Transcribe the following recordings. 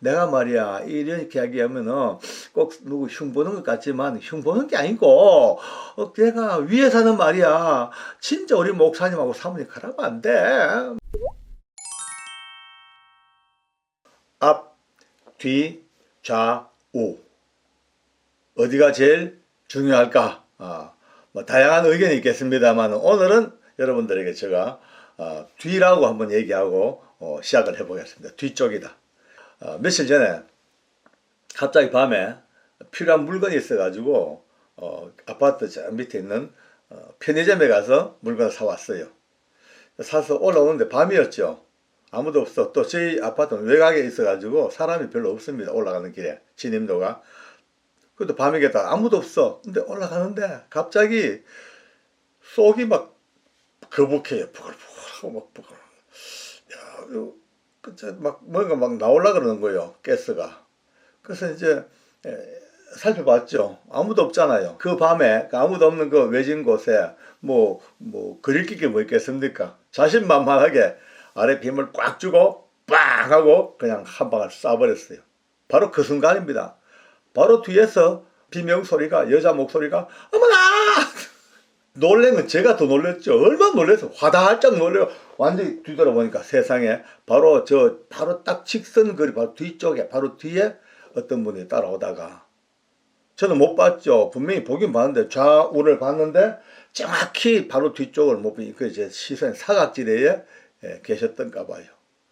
내가 말이야 이렇게 이야기하면은 꼭 누구 흉 보는 것 같지만 흉 보는 게 아니고 어, 내가 위에 사는 말이야 진짜 우리 목사님하고 사모님 가라고 안 돼. 앞, 뒤, 좌, 우 어디가 제일 중요할까? 아, 뭐 다양한 의견이 있겠습니다만 오늘은 여러분들에게 제가 아, 뒤라고 한번 얘기하고 어, 시작을 해보겠습니다. 뒤쪽이다. 아, 며칠 전에 갑자기 밤에 필요한 물건이 있어가지고 어, 아파트 저 밑에 있는 어, 편의점에 가서 물건을 사왔어요. 사서 올라오는데 밤이었죠. 아무도 없어. 또 저희 아파트는 외곽에 있어가지고 사람이 별로 없습니다. 올라가는 길에 진입로가. 그것도 밤이겠다. 아무도 없어. 근데 올라가는데 갑자기 속이 막 거북해요. 부글부글 하고 막 부글. 야, 막 뭔가 막 나올라 그러는 거예요. 가스가. 그래서 이제 에, 살펴봤죠. 아무도 없잖아요. 그 밤에 그 아무도 없는 그 외진 곳에 뭐 뭐 그릴 게뭐 있겠습니까? 자신만만하게 아래 빔을 꽉 주고 빵 하고 그냥 한 방을 쏴버렸어요. 바로 그 순간입니다. 바로 뒤에서 비명 소리가 여자 목소리가 어머나 건 제가 더 놀랬죠. 얼마나 놀래서 화다할짝 놀래요. 완전히 뒤돌아보니까 세상에 바로 저 바로 딱 직선 거리 바로 뒤쪽에 바로 뒤에 어떤 분이 따라오다가 저는 못 봤죠. 분명히 보긴 봤는데 좌우를 봤는데 정확히 바로 뒤쪽을 못 보니 그제 시선 사각지대에 예, 계셨던가 봐요.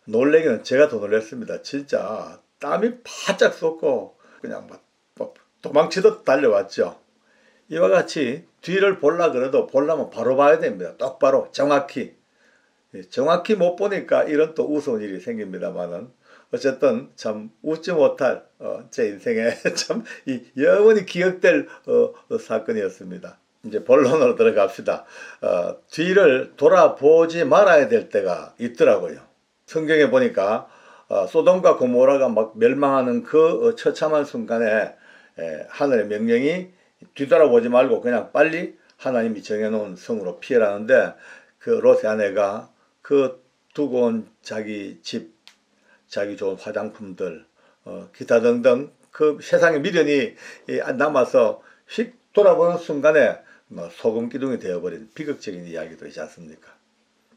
놀래기는 제가 더 놀랐습니다. 진짜 땀이 바짝 쏟고 그냥 막, 막 도망치듯 달려왔죠. 이와 같이 뒤를 볼라 그래도 보려면 바로 봐야 됩니다. 똑바로 정확히 예, 정확히 못 보니까 이런 또 우스운 일이 생깁니다만은 어쨌든 참 웃지 못할 어, 제 인생에 참 이 영원히 기억될 어, 어, 사건이었습니다. 이제 본론으로 들어갑시다. 어, 뒤를 돌아보지 말아야 될 때가 있더라고요. 성경에 보니까 어, 소돔과 고모라가 막 멸망하는 그 어, 처참한 순간에 에, 하늘의 명령이 뒤돌아보지 말고 그냥 빨리 하나님이 정해놓은 성으로 피해라는데 그 롯의 아내가 그 두고 온 자기 집, 자기 좋은 화장품들, 어, 기타 등등 그 세상의 미련이 이, 남아서 휙 돌아보는 순간에 뭐 소금 기둥이 되어버린 비극적인 이야기도 있지 않습니까?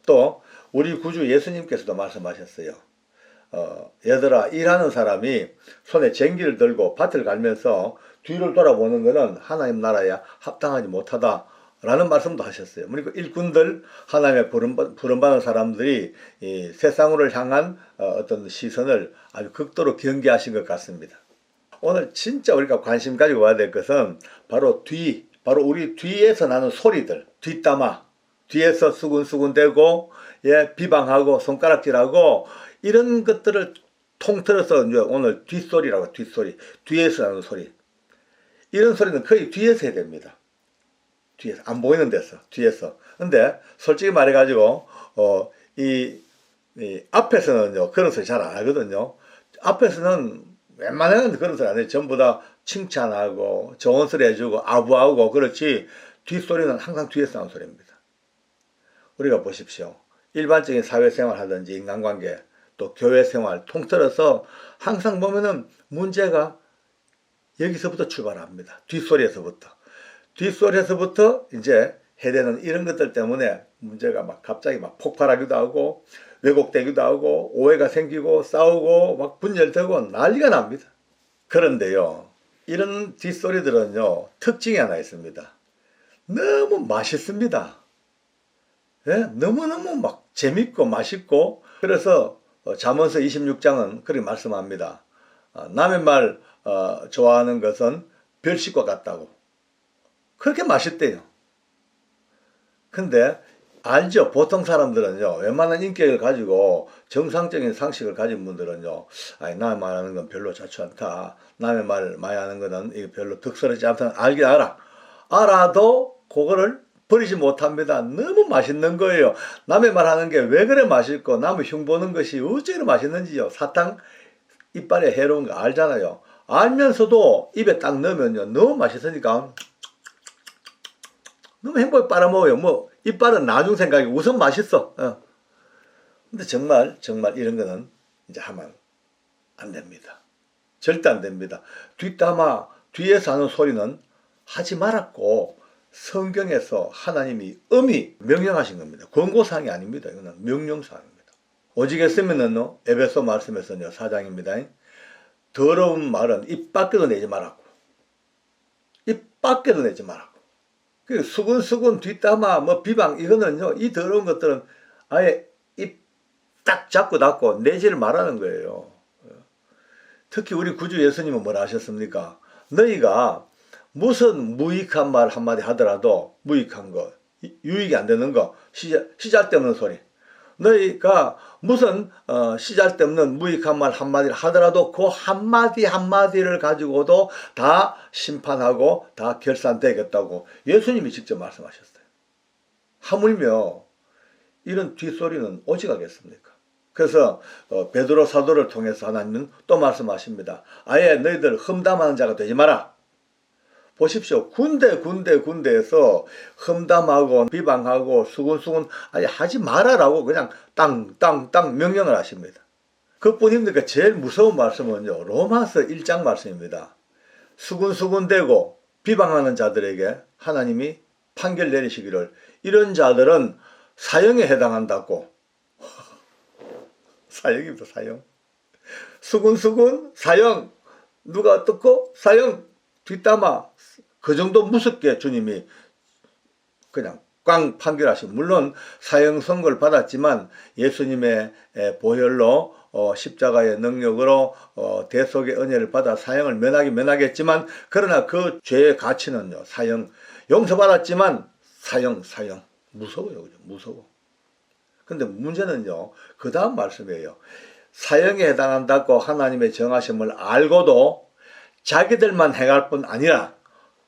또 우리 구주 예수님께서도 말씀하셨어요. 어, 얘들아 일하는 사람이 손에 쟁기를 들고 밭을 갈면서 뒤를 돌아보는 것은 하나님 나라에 합당하지 못하다. 라는 말씀도 하셨어요. 그러니까 일꾼들 하나님의 부름, 부름받은 사람들이 이 세상으로 향한 어, 어떤 시선을 아주 극도로 경계하신 것 같습니다. 오늘 진짜 우리가 관심 가지고 와야 될 것은 바로 뒤, 바로 우리 뒤에서 나는 소리들, 뒷담화, 뒤에서 수군수군대고, 예, 비방하고 손가락질하고 이런 것들을 통틀어서 이제 오늘 뒷소리라고 뒷소리, 뒤에서 나는 소리. 이런 소리는 거의 뒤에서 해야 됩니다. 뒤에서 안 보이는 데서 뒤에서. 근데 솔직히 말해가지고 어 이 이 앞에서는요 그런 소리 잘 안 하거든요. 앞에서는 웬만하면 그런 소리 안 해요. 전부 다 칭찬하고 좋은 소리 해주고 아부하고 그렇지 뒷소리는 항상 뒤에서 나는 소리입니다. 우리가 보십시오. 일반적인 사회생활 하든지 인간관계 또 교회생활 통틀어서 항상 보면은 문제가 여기서부터 출발합니다. 뒷소리에서부터. 뒷소리에서부터 이제 해대는 이런 것들 때문에 문제가 막 갑자기 막 폭발하기도 하고 왜곡되기도 하고 오해가 생기고 싸우고 막 분열되고 난리가 납니다. 그런데요, 이런 뒷소리들은요, 특징이 하나 있습니다. 너무 맛있습니다. 예? 너무너무 막 재밌고 맛있고, 그래서 어, 잠언서 26장은 그렇게 말씀합니다. 어, 남의 말 어, 좋아하는 것은 별식과 같다고. 그렇게 맛있대요. 근데 알죠. 보통 사람들은요, 웬만한 인격을 가지고 정상적인 상식을 가진 분들은요, 아니, 남의 말하는 건 별로 좋지 않다. 남의 말 많이 하는 거는 별로 득설하지 않다. 알긴 알아. 알아도 그거를 버리지 못합니다. 너무 맛있는 거예요. 남의 말 하는 게 왜 그래 맛있고, 남의 흉 보는 것이 어찌나 맛있는지요. 사탕 이빨에 해로운 거 알잖아요. 알면서도 입에 딱 넣으면요, 너무 맛있으니까 너무 행복에 빨아먹어요. 뭐, 이빨은 나중 생각이 우선 맛있어. 어. 근데 정말, 정말 이런 거는 이제 하면 안 됩니다. 절대 안 됩니다. 뒷담화 뒤에서 하는 소리는 하지 말았고 성경에서 하나님이 엄히 명령하신 겁니다. 권고사항이 아닙니다. 이거는 명령사항입니다. 오직 했으면은요 에베소 말씀에서는요 사장입니다. 더러운 말은 입 밖에도 내지 말았고 입 밖에도 내지 말았고 그 수근수근 뒷담화 뭐 비방 이거는요 이 더러운 것들은 아예 입 딱 잡고 닫고 내지를 말하는 거예요. 특히 우리 구주 예수님은 뭐라 하셨습니까? 너희가 무슨 무익한 말 한마디 하더라도 무익한 거, 유익이 안 되는 거, 시잘데없는 소리. 너희가 무슨 어, 시잘데없는 무익한 말 한마디를 하더라도 그 한마디 한마디를 가지고도 다 심판하고 다 결산되겠다고 예수님이 직접 말씀하셨어요. 하물며 이런 뒷소리는 오직하겠습니까? 그래서 어, 베드로 사도를 통해서 하나님은 또 말씀하십니다. 아예 너희들 험담하는 자가 되지 마라. 보십시오. 군대 군대 군대에서 험담하고 비방하고 수군수군 아니 하지 말아라고 그냥 땅땅땅 명령을 하십니다. 그뿐입니까? 제일 무서운 말씀은요. 로마서 1장 말씀입니다. 수군수군대고 비방하는 자들에게 하나님이 판결 내리시기를 이런 자들은 사형에 해당한다고 사형입니다, 사형. 수군수군, 사형. 누가 어떻고? 사형. 뒷담화. 그 정도 무섭게 주님이 그냥 꽝 판결하신. 물론 사형 선고를 받았지만 예수님의 보혈로 어, 십자가의 능력으로 어, 대속의 은혜를 받아 사형을 면하기 면하겠지만 그러나 그 죄의 가치는요 사형 용서받았지만 사형 사형 무서워요 그죠 무서워 근데 문제는요, 그 다음 말씀이에요. 사형에 해당한다고 하나님의 정하심을 알고도 자기들만 행할 뿐 아니라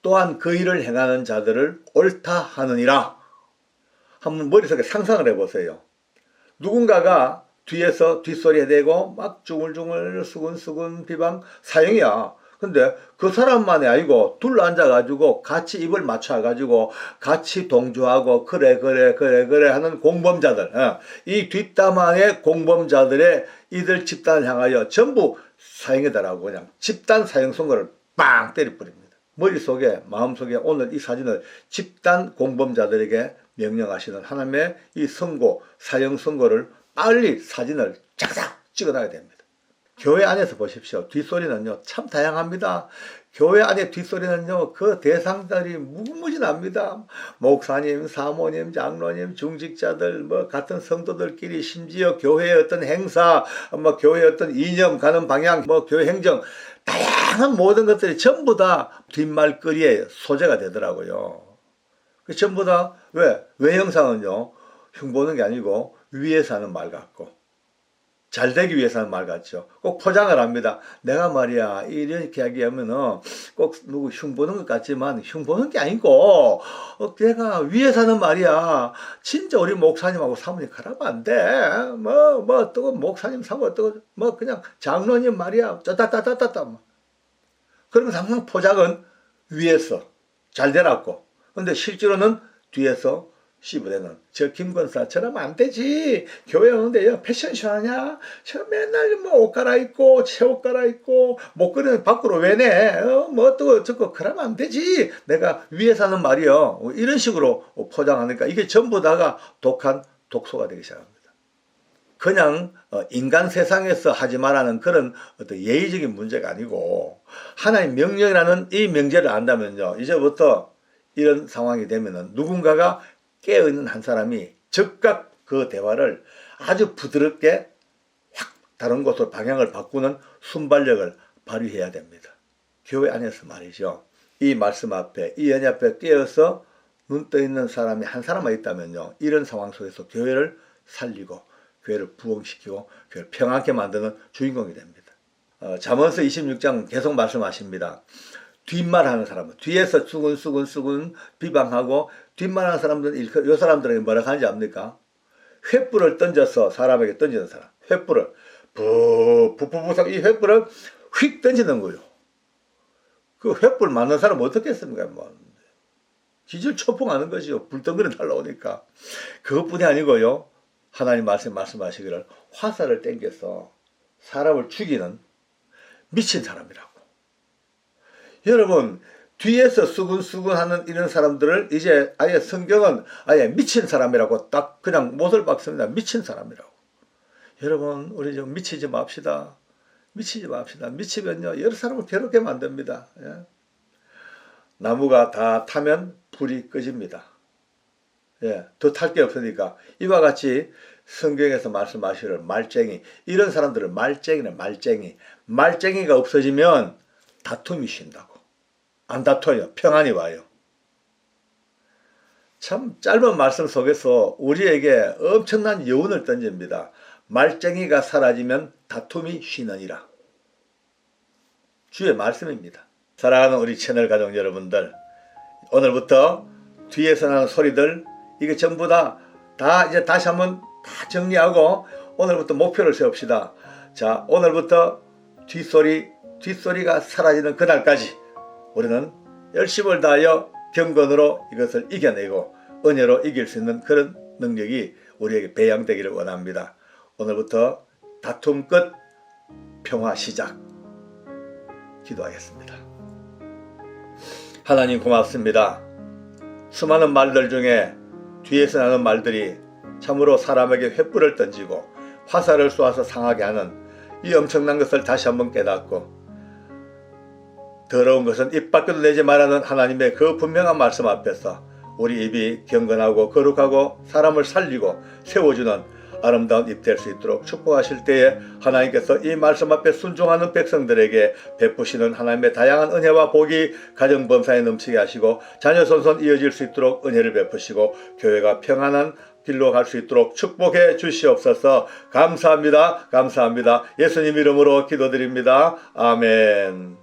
또한 그 일을 행하는 자들을 옳다 하느니라. 한번 머릿속에 상상을 해보세요. 누군가가 뒤에서 뒷소리 해대고 막 중얼중얼 수근수근 비방 사형이야. 근데 그 사람만이 아니고 둘 앉아가지고 같이 입을 맞춰가지고 같이 동조하고 그래 그래 그래 그래 하는 공범자들 어. 이 뒷담화의 공범자들의 이들 집단을 향하여 전부 사형이다라고 그냥 집단 사형 선고를 빵 때려버립니다. 머릿속에 마음속에 오늘 이 사진을 집단 공범자들에게 명령하시는 하나님의 이 선고 사형 선고를 빨리 사진을 쫙쫙 찍어놔야 됩니다. 교회 안에서 보십시오. 뒷소리는요, 참 다양합니다. 교회 안에 뒷소리는요, 그 대상들이 무궁무진합니다. 목사님, 사모님, 장로님, 중직자들, 뭐, 같은 성도들끼리 심지어 교회의 어떤 행사, 뭐, 교회의 어떤 이념 가는 방향, 뭐, 교회 행정, 다양한 모든 것들이 전부 다 뒷말거리의 소재가 되더라고요. 그 전부 다, 왜? 외형상은요, 흉보는 게 아니고, 위에서 하는 말 같고, 잘 되기 위해서 하는 말 같죠. 꼭 포장을 합니다. 내가 말이야, 이렇게 이야기하면은 꼭 누구 흉 보는 것 같지만 흉 보는 게 아니고, 어, 내가 위에 사는 말이야. 진짜 우리 목사님하고 사모님 가라면 안 돼. 뭐, 뭐, 또 목사님 사고 또, 뭐, 그냥 장로님 말이야. 짜따따따따따. 뭐. 그러면 항상 포장은 위에서 잘 되라고. 근데 실제로는 뒤에서 시부대는 저 김건사 저러면 안 되지. 교회 오는데 패션쇼 하냐? 저 맨날 뭐 옷 갈아입고 새 옷 갈아입고 목걸이는 밖으로 왜내? 어? 뭐또 저거 그러면 안 되지. 내가 위에 사는 말이요. 이런 식으로 포장하니까 이게 전부 다가 독한 독소가 되기 시작합니다. 그냥 어, 인간 세상에서 하지 말라는 그런 어떤 예의적인 문제가 아니고 하나님 명령이라는 이 명제를 안다면요. 이제부터 이런 상황이 되면은 누군가가 깨어있는 한 사람이 즉각 그 대화를 아주 부드럽게 확 다른 곳으로 방향을 바꾸는 순발력을 발휘해야 됩니다. 교회 안에서 말이죠. 이 말씀 앞에, 이 연애 앞에 뛰어서 눈 떠 있는 사람이 한 사람만 있다면요. 이런 상황 속에서 교회를 살리고, 교회를 부흥시키고, 교회를 평안하게 만드는 주인공이 됩니다. 어, 잠언서 26장 계속 말씀하십니다. 뒷말하는 사람은 뒤에서 수근수근수근 비방하고 뒷말하는 사람들은 이 사람들에게 뭐라 하는지 압니까? 횃불을 던져서 사람에게 던지는 사람. 횃불을 부 부부부상 이 횃불을 휙 던지는 거요. 그 횃불 맞는 사람 어떻게 했습니까? 뭐 기절 초풍하는 거죠. 불덩그리 날라오니까. 그것뿐이 아니고요. 하나님 말씀 말씀하시기를 화살을 땡겨서 사람을 죽이는 미친 사람이라고. 여러분 뒤에서 수근수근하는 이런 사람들을 이제 아예 성경은 아예 미친 사람이라고 딱 그냥 못을 박습니다. 미친 사람이라고. 여러분 우리 좀 미치지 맙시다. 미치지 맙시다. 미치면요 여러 사람을 괴롭게 만듭니다. 예. 나무가 다 타면 불이 꺼집니다. 예, 더 탈 게 없으니까 이와 같이 성경에서 말씀하시를 말쟁이 이런 사람들을 말쟁이는 말쟁이 말쟁이가 없어지면 다툼이 쉰다고 안 다퉈요. 평안이 와요. 참 짧은 말씀 속에서 우리에게 엄청난 여운을 던집니다. 말쟁이가 사라지면 다툼이 쉬느니라. 주의 말씀입니다. 사랑하는 우리 채널 가족 여러분들 오늘부터 뒤에서 나는 소리들 이게 전부 다, 다 이제 다시 한번 다 정리하고 오늘부터 목표를 세웁시다. 자, 오늘부터 뒷소리, 뒷소리가 사라지는 그날까지 우리는 열심을 다하여 경건으로 이것을 이겨내고 은혜로 이길 수 있는 그런 능력이 우리에게 배양되기를 원합니다. 오늘부터 다툼 끝, 평화 시작. 기도하겠습니다. 하나님 고맙습니다. 수많은 말들 중에 뒤에서 나는 말들이 참으로 사람에게 횃불을 던지고 화살을 쏘아서 상하게 하는 이 엄청난 것을 다시 한번 깨닫고 더러운 것은 입 밖으로 내지 말라는 하나님의 그 분명한 말씀 앞에서 우리 입이 경건하고 거룩하고 사람을 살리고 세워주는 아름다운 입 될 수 있도록 축복하실 때에 하나님께서 이 말씀 앞에 순종하는 백성들에게 베푸시는 하나님의 다양한 은혜와 복이 가정 범사에 넘치게 하시고 자녀 손손 이어질 수 있도록 은혜를 베푸시고 교회가 평안한 길로 갈 수 있도록 축복해 주시옵소서. 감사합니다. 감사합니다. 예수님 이름으로 기도드립니다. 아멘